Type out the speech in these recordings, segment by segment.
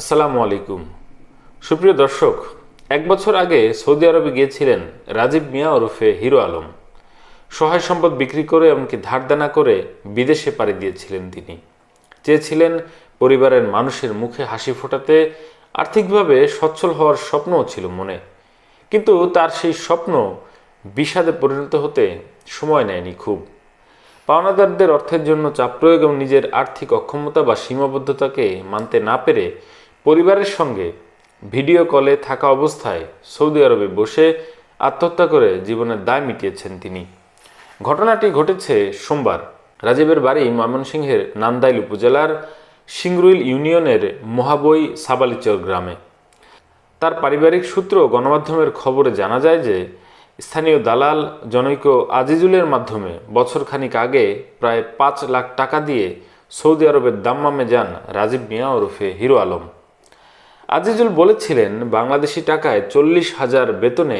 আসসালামু আলাইকুম। সুপ্রিয় দর্শক, এক বছর আগে সৌদি আরবে গিয়েছিলেন রাজীব মিয়া ওরফে হিরো আলম। সহায় সম্পদ বিক্রি করে এমনকি ধার দেনা করে বিদেশে পাড়ি দিয়েছিলেন তিনি। চেয়েছিলেন পরিবারের মানুষের মুখে হাসি ফোটাতে, আর্থিকভাবে সচ্ছল হওয়ার স্বপ্নও ছিল মনে। কিন্তু তার সেই স্বপ্ন বিষাদে পরিণত হতে সময় নেয়নি খুব। পাওনাদারদের অর্থের জন্য চাপ প্রয়োগ এবং নিজের আর্থিক অক্ষমতা বা সীমাবদ্ধতাকে মানতে না পেরে পরিবারের সঙ্গে ভিডিও কলে থাকা অবস্থায় সৌদি আরবে বসে আত্মহত্যা করে জীবনের দায় মিটিয়েছেন তিনি। ঘটনাটি ঘটেছে সোমবার। রাজীবের বাড়ি ময়মনসিংহের নান্দাইল উপজেলার সিংরুইল ইউনিয়নের মহাবই সাবালিচর গ্রামে। তার পারিবারিক সূত্র গণমাধ্যমের খবরে জানা যায় যে, স্থানীয় দালাল জনৈক আজিজুলের মাধ্যমে বছরখানিক আগে প্রায় পাঁচ লাখ টাকা দিয়ে সৌদি আরবের দাম্মামে যান রাজীব মিয়া ওরফে হিরো আলম। আজিজুল বলেছিলেন, বাংলাদেশি টাকায় চল্লিশ হাজার বেতনে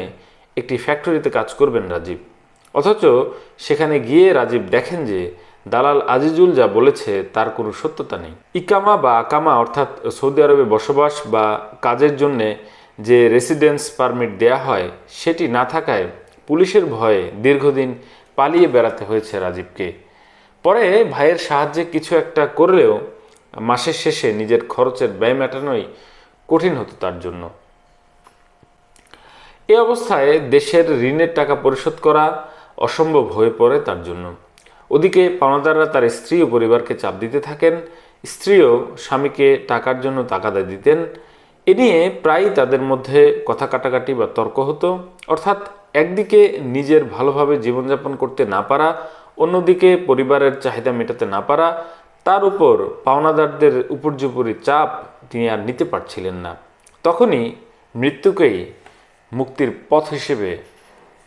একটি ফ্যাক্টরিতে কাজ করবেন রাজীব। অথচ সেখানে গিয়ে রাজীব দেখেন যে, দালাল আজিজুল যা বলেছে তার কোনো সত্যতা নেই। ইকামা বা আকামা অর্থাৎ সৌদি আরবে বসবাস বা কাজের জন্যে যে রেসিডেন্স পারমিট দেয়া হয়, সেটি না থাকায় পুলিশের ভয়ে দীর্ঘদিন পালিয়ে বেড়াতে হয়েছে রাজীবকে। পরে ভাইয়ের সাহায্যে কিছু একটা করলেও মাসের শেষে নিজের খরচের ব্যয় মেটানোই কঠিন হতো তার জন্য। এ অবস্থায় দেশের ঋণের টাকা পরিশোধ করা অসম্ভব হয়ে পড়ে তার জন্য। ওদিকে পাওনাদাররা তার স্ত্রী ও পরিবারকে চাপ দিতে থাকেন। স্ত্রীও স্বামীকে টাকার জন্য তাকাদা দিতেন। এ নিয়ে প্রায়ই তাদের মধ্যে কথা কাটাকাটি বা তর্ক হতো। অর্থাৎ একদিকে নিজের ভালোভাবে জীবনযাপন করতে না পারা, অন্যদিকে পরিবারের চাহিদা মেটাতে না পারা, তার উপর পাওনাদারদের উপর্যুপরি চাপ তিনি আর নিতে পারছিলেন না। তখনই মৃত্যুকেই মুক্তির পথ হিসেবে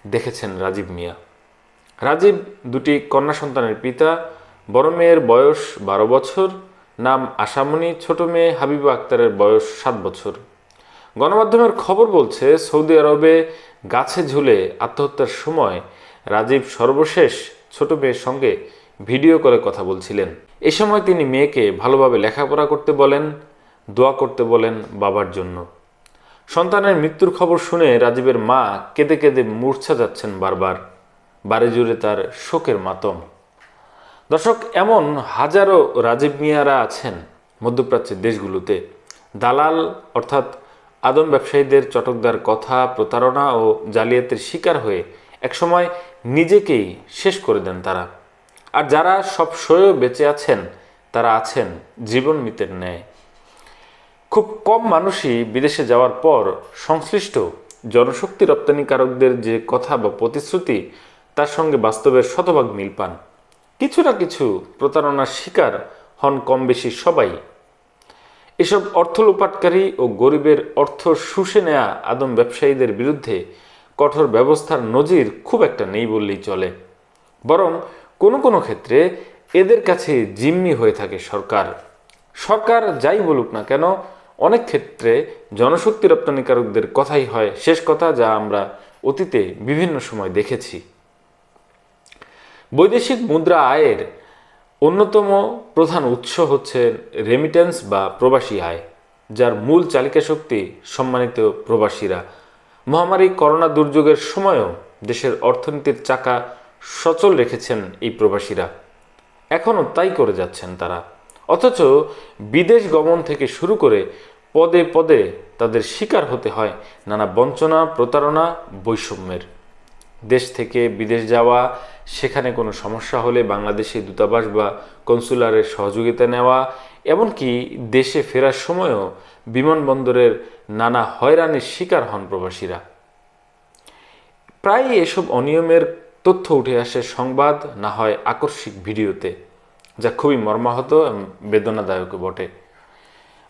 দেখেছেন রাজীব মিয়া। রাজীব দুটি কন্যা সন্তানের পিতা, বড় মেয়ের বয়স বারো বছর, নাম আশামণি, ছোট মেয়ে হাবিবা আক্তারের বয়স সাত বছর। গণমাধ্যমের খবর বলছে, সৌদি আরবে গাছে ঝুলে আত্মহত্যার সময় রাজীব সর্বশেষ ছোট মেয়ের সঙ্গে ভিডিও করে কথা বলছিলেন। এ সময় তিনি মেয়েকে ভালোভাবে লেখাপড়া করতে বলেন দোয়া করতে বলেন বাবার জন্য। সন্তানের মৃত্যুর খবর শুনে রাজীবের মা কেঁদে কেঁদে মূর্ছা যাচ্ছেন বারবার। বাড়ি জুড়ে তার শোকের মাতম। দর্শক, এমন হাজারো রাজীব মিয়ারা আছেন মধ্যপ্রাচ্যের দেশগুলোতে। দালাল, অর্থাৎ আদম ব্যবসায়ীদের চটকদার কথা, প্রতারণা ও জালিয়াতের শিকার হয়ে একসময় নিজেকেই শেষ করে দেন তারা। আর যারা সব সয়েও বেঁচে আছেন, তারা আছেন জীবন মিতের ন্যায়। খুব কম মানুষই বিদেশে যাওয়ার পর সংশ্লিষ্ট জনশক্তি রপ্তানিকারকদের যে কথা বা প্রতিশ্রুতি, তার সঙ্গে বাস্তবের শতভাগ মিল পান। কিছু না কিছু প্রতারণার শিকার হন কম বেশি সবাই। এসব অর্থ লোপাটকারী ও গরিবের অর্থ শুষে নেয়া আদম ব্যবসায়ীদের বিরুদ্ধে কঠোর ব্যবস্থার নজির খুব একটা নেই বললেই চলে। বরং কোনো কোনো ক্ষেত্রে এদের কাছে জিম্মি হয়ে থাকে সরকার। সরকার যাই বলুক না কেন অনেক ক্ষেত্রে জনশক্তি রপ্তানিকারকদের কথাই হয়, শেষ কথা যা আমরা অতীতে বিভিন্ন সময় দেখেছি। বৈদেশিক মুদ্রা আয়ের অন্যতম প্রধান উৎস হচ্ছে রেমিটেন্স বা প্রবাসী আয়, যার মূল চালিকা শক্তি সম্মানিত প্রবাসীরা। মহামারী করোনা দুর্যোগের সময়ও দেশের অর্থনীতির চাকা সচল রেখেছেন এই প্রবাসীরা। এখনও তাই করে যাচ্ছেন তারা। অথচ বিদেশ গমন থেকে শুরু করে পদে পদে তাদের শিকার হতে হয় নানা বঞ্চনা, প্রতারণা, বৈষম্যের। দেশ থেকে বিদেশ যাওয়া, সেখানে কোনো সমস্যা হলে বাংলাদেশি দূতাবাস বা কনসুলারের সহযোগিতা নেওয়া, এমনকি দেশে ফেরার সময়ও বিমানবন্দরের নানা হয়রানির শিকার হন প্রবাসীরা। প্রায় এসব অনিয়মের তথ্য উঠে আসে সংবাদ, না হয় আকস্মিক ভিডিওতে, যা খুবই মর্মাহত এবং বেদনাদায়ক বটে।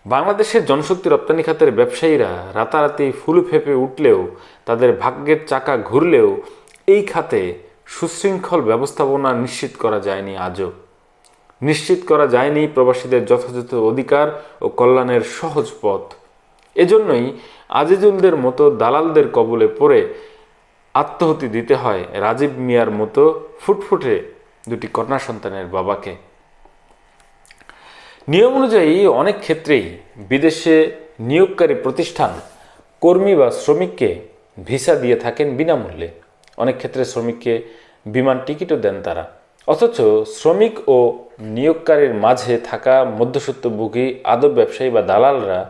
বাংলাদেশের জনশক্তি রপ্তানি খাতের ব্যবসায়ীরা রাতারাতি ফুল ফেপে উঠলেও, তাদের ভাগ্যের চাকা ঘুরলেও এই খাতে সুশৃঙ্খল ব্যবস্থাপনা নিশ্চিত করা যায়নি আজও। নিশ্চিত করা যায়নি প্রবাসীদের যথাযথ অধিকার ও কল্যাণের সহজ পথ। এজন্যই আজিজুলদের মতো দালালদের কবলে পড়ে আত্মহতি দিতে হয় রাজীব মিয়ার মতো ফুটফুটে দুটি কন্যা সন্তানের বাবাকে। নিয়ম অনুযায়ী অনেক ক্ষেত্রেই বিদেশে নিয়োগকারী প্রতিষ্ঠান কর্মী বা শ্রমিককে ভিসা দিয়ে থাকেন বিনামূল্যে। অনেক ক্ষেত্রে শ্রমিককে বিমান টিকিটও দেন তারা। অথচ শ্রমিক ও নিয়োগকারীর মাঝে থাকা মধ্যসত্ত্বভোগী আদব ব্যবসায়ী বা দালালরা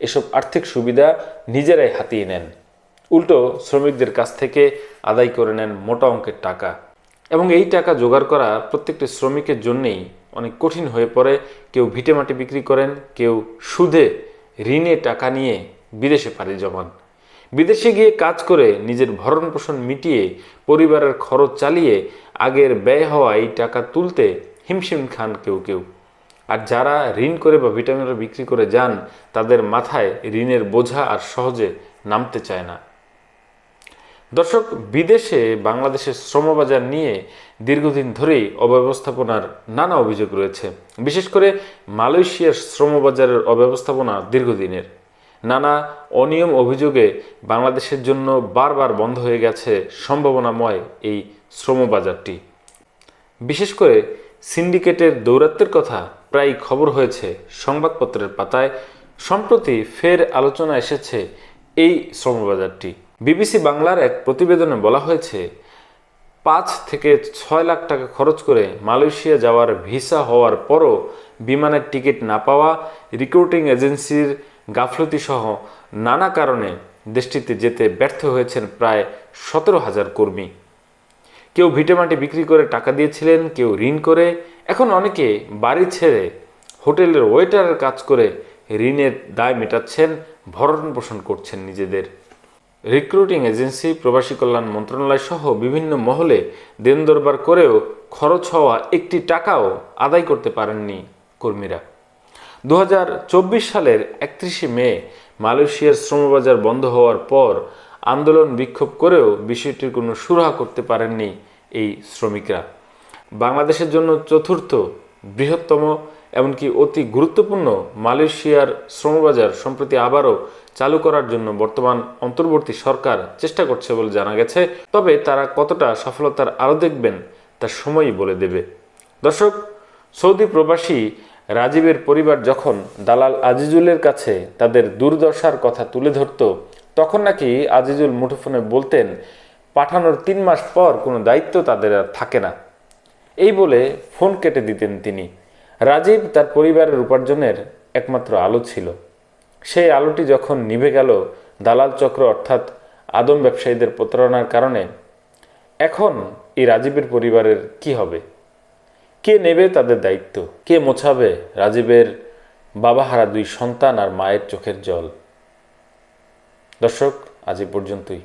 এসব আর্থিক সুবিধা নিজেরাই হাতিয়ে নেন। উল্টো শ্রমিকদের কাছ থেকে আদায় করে নেন মোটা অঙ্কের টাকা। এবং এই টাকা জোগাড় করা প্রত্যেকটি শ্রমিকের জন্যেই অনেক কঠিন হয়ে পড়ে। কেউ ভিটেমাটি বিক্রি করেন, কেউ সুদে ঋণে টাকা নিয়ে বিদেশে পাড়ি জমান। বিদেশে গিয়ে কাজ করে নিজের ভরণ পোষণ মিটিয়ে পরিবারের খরচ চালিয়ে আগের ব্যয় হওয়া এই টাকা তুলতে হিমশিম খান কেউ কেউ। আর যারা ঋণ করে বা ভিটামিন বিক্রি করে যান, তাদের মাথায় ঋণের বোঝা আর সহজে নামতে চায় না। দর্শক, বিদেশে বাংলাদেশের শ্রমবাজার নিয়ে দীর্ঘদিন ধরেই অব্যবস্থাপনার নানা অভিযোগ রয়েছে। বিশেষ করে মালয়েশিয়ার শ্রমবাজারের অব্যবস্থাপনা দীর্ঘদিনের। নানা অনিয়ম অভিযোগে বাংলাদেশের জন্য বারবার বন্ধ হয়ে গেছে সম্ভাবনাময় এই শ্রমবাজারটি। বিশেষ করে সিন্ডিকেটের দৌরাত্মের কথা প্রায় খবর হয়েছে সংবাদপত্রের পাতায়। সম্প্রতি ফের আলোচনা এসেছে এই শ্রমবাজারটি। বিবিসি বাংলার এক প্রতিবেদনে বলা হয়েছে, পাঁচ থেকে ছয় লাখ টাকা খরচ করে মালয়েশিয়া যাওয়ার ভিসা হওয়ার পরও বিমানের টিকিট না পাওয়া, রিক্রুটিং এজেন্সির গাফলতি সহ নানা কারণে দেশটিতে যেতে ব্যর্থ হয়েছেন প্রায় সতেরো হাজার কর্মী। কেউ ভিটেমাটি বিক্রি করে টাকা দিয়েছিলেন, কেউ ঋণ করে। এখন অনেকে বাড়ি ছেড়ে হোটেলের ওয়েটারের কাজ করে ঋণের দায় মেটাচ্ছেন ভরণ পোষণ করছেন নিজেদের। রিক্রুটিং এজেন্সি, প্রবাসী কল্যাণ মন্ত্রণালয় সহ বিভিন্ন মহলে দেন দরবার করেও খরচ হওয়া একটি টাকাও আদায় করতে পারেননি কর্মীরা। দু হাজার চব্বিশ সালের একত্রিশে মে মালয়েশিয়ার শ্রমবাজার বন্ধ হওয়ার পর আন্দোলন বিক্ষোভ করেও বিষয়টির কোনো সুরাহা করতে পারেননি এই শ্রমিকরা। বাংলাদেশের জন্য চতুর্থ বৃহত্তম এমনকি অতি গুরুত্বপূর্ণ মালয়েশিয়ার শ্রমবাজার সম্প্রতি আবারও চালু করার জন্য বর্তমান অন্তর্বর্তী সরকার চেষ্টা করছে বলে জানা গেছে। তবে তারা কতটা সফলতার আলো দেখবেন তা সময়ই বলে দেবে। দর্শক, সৌদি প্রবাসী রাজীবের পরিবার যখন দালাল আজিজুলের কাছে তাদের দুর্দশার কথা তুলে ধরত, তখন নাকি আজিজুল মুঠোফোনে বলতেন, পাঠানোর তিন মাস পর কোনো দায়িত্ব তাদের আর থাকে না। এই বলে ফোন কেটে দিতেন তিনি। রাজীব তার পরিবারের উপার্জনের একমাত্র আলো ছিল। সেই আলোটি যখন নিভে গেল, দালাল চক্র অর্থাৎ আদম ব্যবসায়ীদের প্রতারণার কারণে, এখন এই রাজীবের পরিবারের কি হবে? কে নেবে তাদের দায়িত্ব? কে মোছাবে রাজীবের বাবাহারা দুই সন্তান আর মায়ের চোখের জল? দর্শক, আজ এ পর্যন্তই।